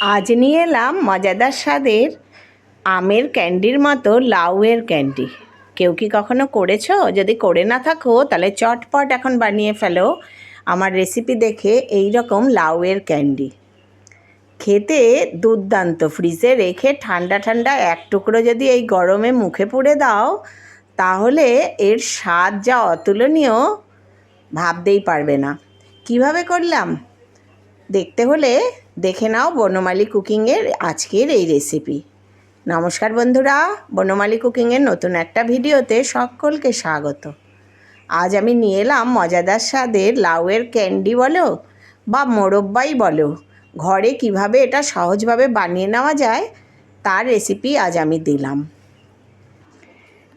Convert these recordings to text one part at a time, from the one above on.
আজ নিয়ে এলাম মজাদার স্বাদের আমের ক্যান্ডির মতো লাউয়ের ক্যান্ডি। কেউ কি কখনো করেছ? যদি করে না থাকো, তাহলে চটপট এখন বানিয়ে ফেলো। আমার রেসিপি দেখে এই রকম লাউয়ের ক্যান্ডি। খেতে দুর্দান্ত। ফ্রিজে রেখে ঠান্ডা ঠান্ডা এক টুকরো যদি এই গরমে মুখে পুড়ে দাও, তাহলে এর স্বাদ যা অতুলনীয়, ভাবতেই পারবে না। কীভাবে করলাম? দেখতে হলে দেখে নাও বনমালী কুকিংয়ের আজকের এই রেসিপি নমস্কার বন্ধুরা, বনমালী কুকিংয়ের নতুন একটা ভিডিওতে সকলকে স্বাগত। আজ আমি নিয়ে এলাম মজাদার স্বাদের লাউয়ের ক্যান্ডি বলো বা মোরব্বাই বলো। ঘরে কীভাবে এটা সহজভাবে বানিয়ে নেওয়া যায়, তার রেসিপি আজ আমি দিলাম।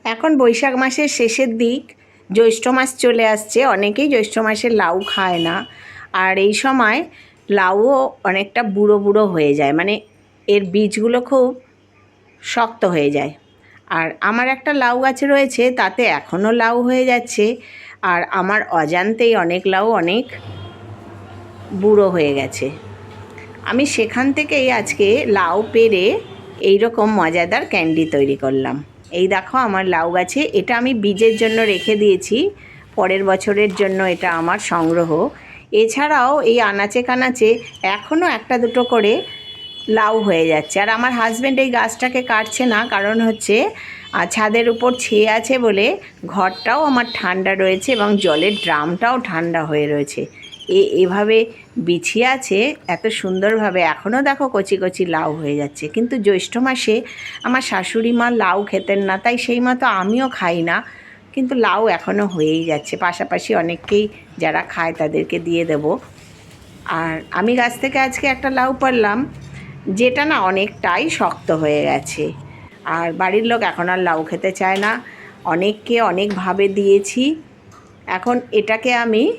এখন বৈশাখ মাসের শেষের দিক, জ্যৈষ্ঠ মাস চলে আসছে, অনেকেই জ্যৈষ্ঠ মাসে লাউ খায় না। আর এই সময় লাউও অনেকটা বুড়ো বুড়ো হয়ে যায়। মানে এর বীজগুলো খুব শক্ত হয়ে যায়। আর আমার একটা লাউ গাছ রয়েছে, তাতে এখনও লাউ হয়ে যাচ্ছে। আর আমার অজান্তেই অনেক লাউ অনেক বুড়ো হয়ে গেছে। আমি সেখান থেকেই আজকে লাউ পেরে এই রকম মজাদার ক্যান্ডি তৈরি করলাম। এই দেখো আমার লাউ গাছে, এটা আমি বীজের জন্য রেখে দিয়েছি। পরের বছরের জন্য এটা আমার সংগ্রহ। এছাড়াও এই আনাচে কানাচে এখনও একটা দুটো করে লাউ হয়ে যাচ্ছে। আর আমার হাজব্যান্ড এই গাছটাকে কাটছে না, কারণ হচ্ছে ছাদের উপর ছেয়ে আছে বলে ঘরটাও আমার ঠান্ডা রয়েছে এবং জলের ড্রামটাও ঠান্ডা হয়ে রয়েছে। এ, এভাবে বিছিয়ে আছে, এত সুন্দরভাবে এখনও দেখো কচি কচি লাউ হয়ে যাচ্ছে। কিন্তু জ্যৈষ্ঠ মাসে আমার শাশুড়ি মা লাউ খেতেন না, তাই সেই মতো আমিও খাই না। কিন্তু লাউ এখনও হয়েই যাচ্ছে। পাশাপাশি অনেককেই যারা খায় তাদেরকে দিয়ে দেব। আর আমি গাছ থেকে আজকে একটা লাউ পারলাম যেটা না অনেকটাই শক্ত হয়ে গেছে। আর বাড়ির লোক এখন আর লাউ খেতে চায় না। অনেককে অনেকভাবে দিয়েছি। এখন এটাকে আমি,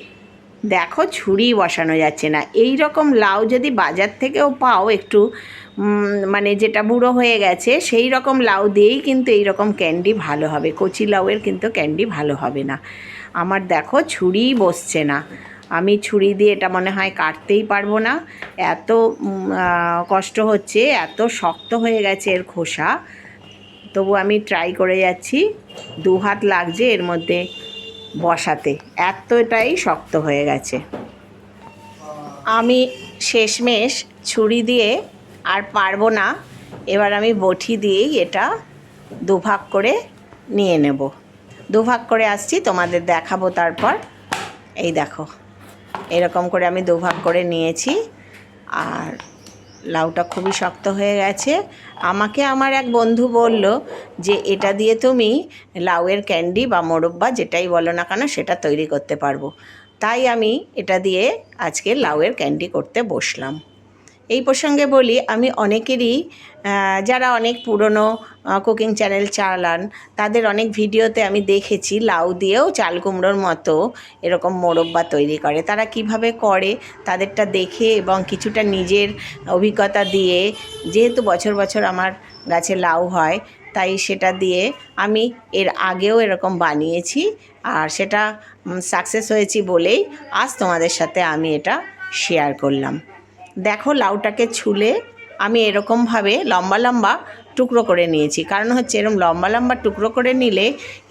দেখো ছুরি বসানো যাচ্ছে না। এই রকম লাউ যদি বাজার থেকেও পাও একটু মানে যেটা বুড়ো হয়ে গেছে, সেই রকম লাউ দিয়েই কিন্তু এই রকম ক্যান্ডি ভালো হবে। কচি লাউয়ের কিন্তু ক্যান্ডি ভালো হবে না। আমার দেখো ছুরিই বসছে না। আমি ছুরি দিয়ে এটা মনে হয় কাটতেই পারব না। এত কষ্ট হচ্ছে, এত শক্ত হয়ে গেছে এর খোসা। তবু আমি ট্রাই করে যাচ্ছি। দু হাত লাগছে এর মধ্যে বসাতে। এতটাই শক্ত হয়ে গেছে। আমি শেষমেশ ছুরি দিয়ে আর পারব না। এবার আমি বটি দিয়েই এটা দুভাগ করে নিয়ে নেব। দুভাগ করে আসছি, তোমাদের দেখাবো তারপর। এই দেখো, এরকম করে আমি দুভাগ করে নিয়েছি। আর লাউটা খুবই শক্ত হয়ে গেছে। আমাকে আমার এক বন্ধু বলল যে, এটা দিয়ে তুমি লাউয়ের ক্যান্ডি বা মোরব্বা যেটাই বলো না কেন, সেটা তৈরি করতে পারব। তাই আমি এটা দিয়ে আজকে লাউয়ের ক্যান্ডি করতে বসলাম। এই প্রসঙ্গে বলি, আমি অনেকেরই যারা অনেক পুরনো কুকিং চ্যানেল চালান, তাদের অনেক ভিডিওতে আমি দেখেছি লাউ দিয়েও চাল কুমড়োর মতো এরকম মোরব্বা তৈরি করে। তারা কীভাবে করে, তাদেরটা দেখে এবং কিছুটা নিজের অভিজ্ঞতা দিয়ে, যেহেতু বছর বছর আমার গাছে লাউ হয়, তাই সেটা দিয়ে আমি এর আগেও এরকম বানিয়েছি আর সেটা সাকসেস হয়েছি বলেই আজ তোমাদের সাথে আমি এটা শেয়ার করলাম। দেখো লাউটাকে ছুলে আমি এরকমভাবে লম্বা লম্বা টুকরো করে নিয়েছি। কারণ হচ্ছে এরকম লম্বা লম্বা টুকরো করে নিলে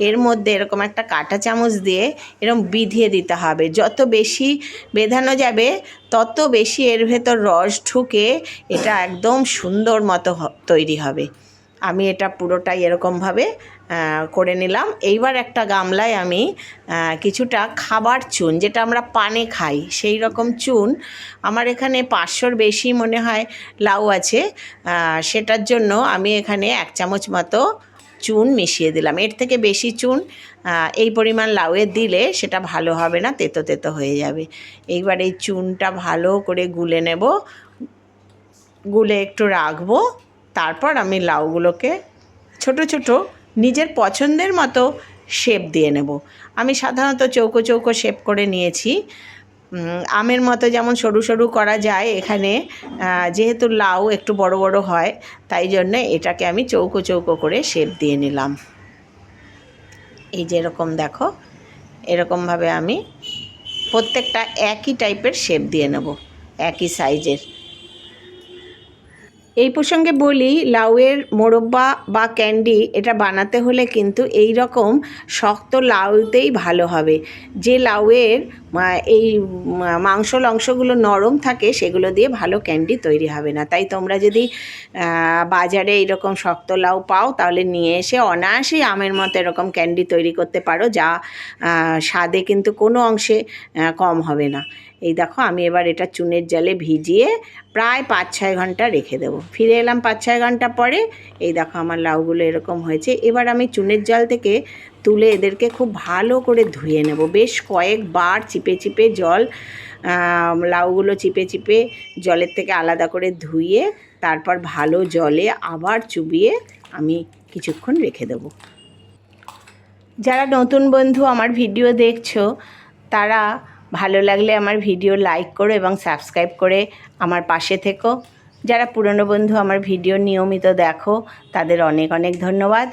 এর মধ্যে এরকম একটা কাটা চামচ দিয়ে এরকম বিধিয়ে দিতে হবে। যত বেশি বেঁধানো যাবে, তত বেশি এর ভেতর রস ঢুকে এটা একদম সুন্দর মতো তৈরি হবে। আমি এটা পুরোটাই এরকমভাবে করে নিলাম। এইবার একটা গামলায় আমি কিছুটা খাবার চুন, যেটা আমরা পানে খাই, সেই রকম চুন। আমার এখানে পাঁচশোর বেশি মনে হয় লাউ আছে সেটার জন্য আমি এখানে এক চামচ মতো চুন মিশিয়ে দিলাম। এর থেকে বেশি চুন এই পরিমাণ লাউয়ে দিলে সেটা ভালো হবে না, তেতো তেতো হয়ে যাবে। এইবার এই চুনটা ভালো করে গুলে নেব, গুলে একটু রাখব। তারপর আমি লাউগুলোকে ছোট ছোট নিজের পছন্দের মতো শেপ দিয়ে নেব। আমি সাধারণত চৌকো চৌকো শেপ করে নিয়েছি। আমের মতো যেমন সরু সরু করা যায় এখানে যেহেতু লাউ একটু বড় বড় হয়, তাই জন্য এটাকে আমি চৌকো চৌকো করে শেপ দিয়ে নিলাম। এই যেরকম দেখো এরকমভাবে আমি প্রত্যেকটা একই টাইপের শেপ দিয়ে নেব, একই সাইজের এই প্রসঙ্গে বলি, লাউয়ের মোরব্বা বা ক্যান্ডি এটা বানাতে হলে কিন্তু এই রকম শক্ত লাউতেই ভালো হবে। যে লাউয়ের এই মাংস অংশগুলো নরম থাকে, সেগুলো দিয়ে ভালো ক্যান্ডি তৈরি হবে না। তাই তোমরা যদি বাজারে এইরকম শক্ত লাউ পাও, তাহলে নিয়ে এসে অনায়াসেই আমের মতো এরকম ক্যান্ডি তৈরি করতে পারো, যা স্বাদে কিন্তু কোনো অংশে কম হবে না। এই দেখো, আমি এবার এটা চুনের জলে ভিজিয়ে প্রায় পাঁচ ছয় ঘণ্টা রেখে দেবো। ফিরে এলাম পাঁচ ছয় ঘণ্টা পরে, এই দেখো আমার লাউগুলো এরকম হয়েছে। এবার আমি চুনের জল থেকে তুলে এদেরকে খুব ভালো করে ধুয়ে নেব। বেশ কয়েকবার চিপে চিপে জল লাউগুলো চিপে চিপে জলের থেকে আলাদা করে ধুয়ে, তারপর ভালো জলে আবার চুবিয়ে আমি কিছুক্ষণ রেখে দেবো। যারা নতুন বন্ধু আমার ভিডিও দেখছ, তারা ভালো লাগলে আমার ভিডিও লাইক করো এবং সাবস্ক্রাইব করে আমার পাশে থেকো। যারা পুরনো বন্ধু আমার ভিডিও নিয়মিত দেখো, তাদের অনেক অনেক ধন্যবাদ।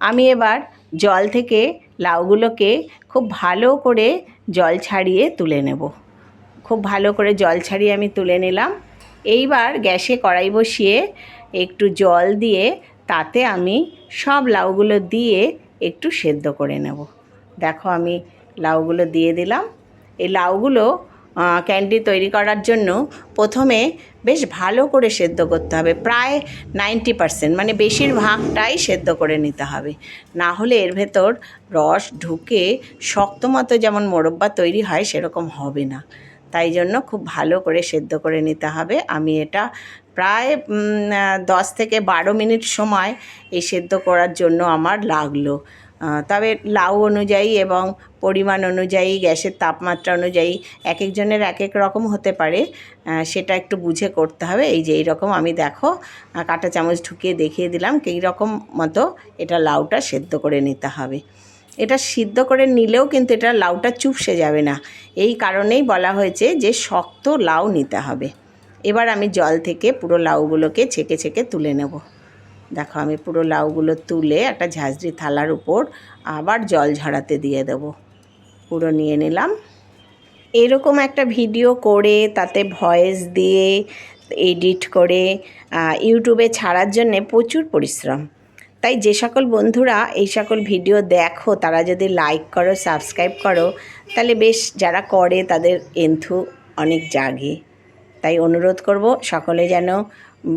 আমি এবার জল থেকে লাউগুলোকে খুব ভালো করে জল ছাড়িয়ে তুলে নেব। খুব ভালো করে জল ছাড়িয়ে আমি তুলে নিলাম। এইবার গ্যাসে কড়াই বসিয়ে একটু জল দিয়ে তাতে আমি সব লাউগুলো দিয়ে একটু সেদ্ধ করে নেব। দেখো আমি লাউগুলো দিয়ে দিলাম। এই লাউগুলো ক্যান্ডি তৈরি করার জন্য প্রথমে বেশ ভালো করে সেদ্ধ করতে হবে। প্রায় নাইনটি পারসেন্ট মানে বেশিরভাগটাই সেদ্ধ করে নিতে হবে। না হলে এর ভেতর রস ঢুকে শক্ত মতো যেমন মোরব্বা তৈরি হয়, সেরকম হবে না। তাই জন্য খুব ভালো করে সেদ্ধ করে নিতে হবে। আমি এটা প্রায় দশ থেকে বারো মিনিট সময় এই সেদ্ধ করার জন্য আমার লাগল। তবে লাউ অনুযায়ী এবং পরিমাণ অনুযায়ী, গ্যাসের তাপমাত্রা অনুযায়ী এক একজনের এক এক রকম হতে পারে। সেটা একটু বুঝে করতে হবে। এই যে এইরকম আমি দেখো কাঁটা চামচ ঢুকিয়ে দেখিয়ে দিলাম এই রকম মতো এটা লাউটা সেদ্ধ করে নিতে হবে। এটা সিদ্ধ করে নিলেও কিন্তু এটা লাউটা চুপসে যাবে না। এই কারণেই বলা হয়েছে যে শক্ত লাউ নিতে হবে। এবার আমি জল থেকে পুরো লাউগুলোকে ছেঁকে ছেঁকে তুলে নেব। দেখো, আমি পুরো লাউগুলো তুলে একটা ঝাঁঝরি থালার উপর আবার জল ঝরাতে দিয়ে দেব। পুরো নিয়ে নিলাম। এরকম একটা ভিডিও করে, তাতে ভয়েস দিয়ে, এডিট করে ইউটিউবে ছাড়ার জন্যে প্রচুর পরিশ্রম। তাই যে সকল বন্ধুরা এই সকল ভিডিও দেখো, তারা যদি লাইক করো সাবস্ক্রাইব করো, তাহলে বেশ যারা করে, তাদের এন্থু অনেক জাগে। তাই অনুরোধ করব সকলে যেন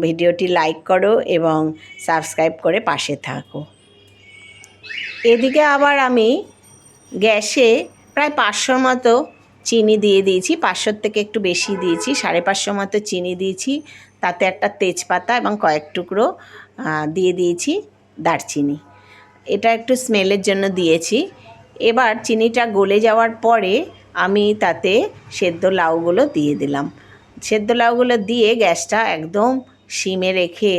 ভিডিওটি লাইক করো এবং সাবস্ক্রাইব করে পাশে থাকো। এদিকে আবার আমি গ্যাসে প্রায় পাঁচশোর মতো চিনি দিয়ে দিয়েছি, পাঁচশোর থেকে একটু বেশি দিয়েছি, সাড়ে পাঁচশো মতো চিনি দিয়েছি, তাতে একটা তেজপাতা এবং কয়েক টুকরো দিয়ে দিয়েছি দারচিনি। এটা একটু স্মেলের জন্য দিয়েছি। এবার চিনিটা গলে যাওয়ার পরে আমি তাতে সেদ্ধ লাউগুলো দিয়ে দিলাম। সেদ্ধ লাউগুলো দিয়ে গ্যাসটা একদম সিমে রেখে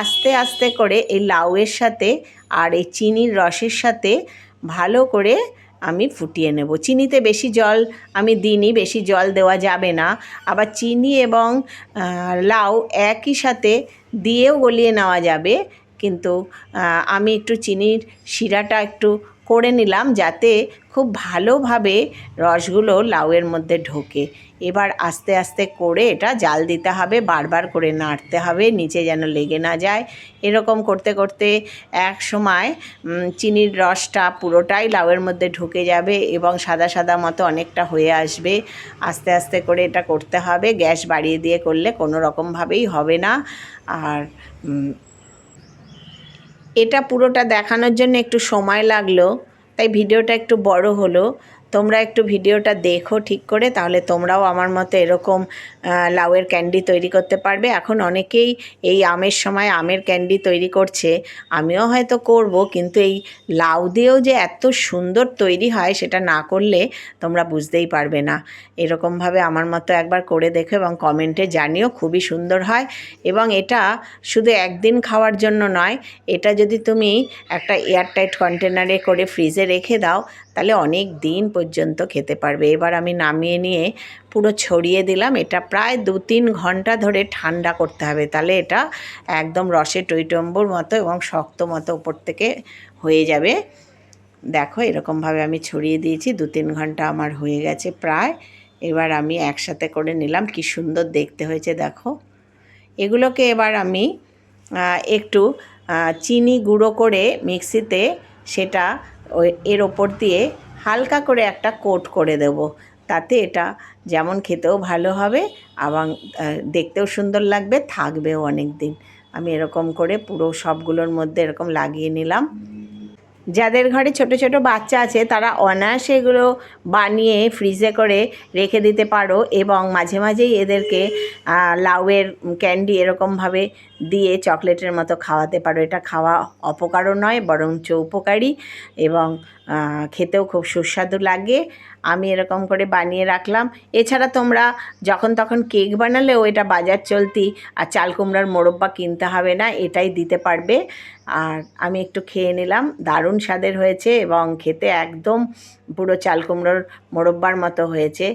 আস্তে আস্তে করে এই লাউয়ের সাথে আর এই চিনির রসের সাথে ভালো করে আমি ফুটিয়ে নেব। চিনিতে বেশি জল আমি দিইনি, বেশি জল দেওয়া যাবে না। আবার চিনি এবং লাউ একই সাথে দিয়েও গলিয়ে নেওয়া যাবে। কিন্তু আমি একটু চিনির শিরাটা একটু করে নিলাম যাতে খুব ভালোভাবে রসগুলো লাউয়ের মধ্যে ঢোকে। এবার আস্তে আস্তে করে এটা জাল দিতে হবে, বারবার করে নাড়তে হবে, নিচে যেন লেগে না যায়। এরকম করতে করতে এক সময় চিনির রসটা পুরোটাই লাউয়ের মধ্যে ঢুকে যাবে এবং সাদা সাদা মতো অনেকটা হয়ে আসবে। আস্তে আস্তে করে এটা করতে হবে, গ্যাস বাড়িয়ে দিয়ে করলে কোনো রকমভাবেই হবে না। আর এটা পুরোটা দেখানোর জন্য একটু সময় লাগল, তাই ভিডিওটা একটু বড় হলো। তোমরা একটু ভিডিওটা দেখো ঠিক করে, তাহলে তোমরাও আমার মতো এরকম লাউয়ের ক্যান্ডি তৈরি করতে পারবে। এখন অনেকেই এই আমের সময় আমের ক্যান্ডি তৈরি করছে, আমিও হয়তো করব, কিন্তু এই লাউ দিয়েও যে এত সুন্দর তৈরি হয় সেটা না করলে তোমরা বুঝতেই পারবে না। এরকমভাবে আমার মতো একবার করে দেখো এবং কমেন্টে জানিও, খুবই সুন্দর হয়। এবং এটা শুধু একদিন খাওয়ার জন্য নয়, এটা যদি তুমি একটা এয়ারটাইট কন্টেনারে করে ফ্রিজে রেখে দাও তাহলে অনেক দিন পর্যন্ত খেতে পারবে। এবার আমি নামিয়ে নিয়ে পুরো ছড়িয়ে দিলাম। এটা প্রায় দু তিন ঘণ্টা ধরে ঠান্ডা করতে হবে। তাহলে এটা একদম রসে টইটম্বুর মতো এবং শক্ত মতো উপর থেকে হয়ে যাবে। দেখো এরকমভাবে আমি ছড়িয়ে দিয়েছি। দু তিন ঘণ্টা আমার হয়ে গেছে প্রায়। এবার আমি একসাথে করে নিলাম। কি সুন্দর দেখতে হয়েছে, দেখো। এগুলোকে এবার আমি একটু চিনি গুঁড়ো করে মিক্সিতে সেটা এর ওপর দিয়ে হালকা করে একটা কোট করে দেব। তাতে এটা যেমন খেতেও ভালো হবে, এবং দেখতেও সুন্দর লাগবে, থাকবেও অনেক দিন আমি এরকম করে পুরো সবগুলোর মধ্যে এরকম লাগিয়ে নিলাম। যাদের ঘরে ছোট ছোট বাচ্চা আছে, তারা অনায়াসে এগুলো বানিয়ে ফ্রিজে করে রেখে দিতে পারো, এবং মাঝে মাঝেই এদেরকে লাউয়ের ক্যান্ডি এরকমভাবে দিয়ে চকলেটের মতো খাওয়াতে পারো। এটা খাওয়া অপকারও নয়, বরঞ্চ উপকারী এবং খেতেও খুব সুস্বাদু লাগে। আমি এরকম করে বানিয়ে রাখলাম। এছাড়া তোমরা যখন তখন কেক বানালেও এটা বাজার চলতি আর চাল কুমড়ার মোরব্বা কিনতে হবে না, এটাই দিতে পারবে। আর আমি একটু খেয়ে নিলাম। দারুণ স্বাদের হয়েছে এবং খেতে একদম পুরো চাল কুমড়োর মোরব্বার মতো হয়েছে।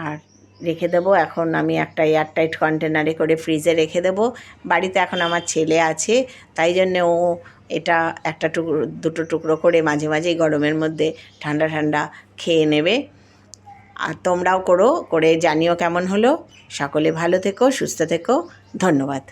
আর রেখে দেবো। এখন আমি একটা এয়ারটাইট কন্টেনারে করে ফ্রিজে রেখে দেবো। বাড়িতে এখন আমার ছেলে আছে, তাই জন্যে ও এটা একটা টুকরো দুটো টুকরো করে মাঝে মাঝেই গরমের মধ্যে ঠান্ডা ঠান্ডা খেয়ে নেবে। আর তোমরাও করো, করে জানিও কেমন হলো। সকলে ভালো থেকো, সুস্থ থেকো। ধন্যবাদ।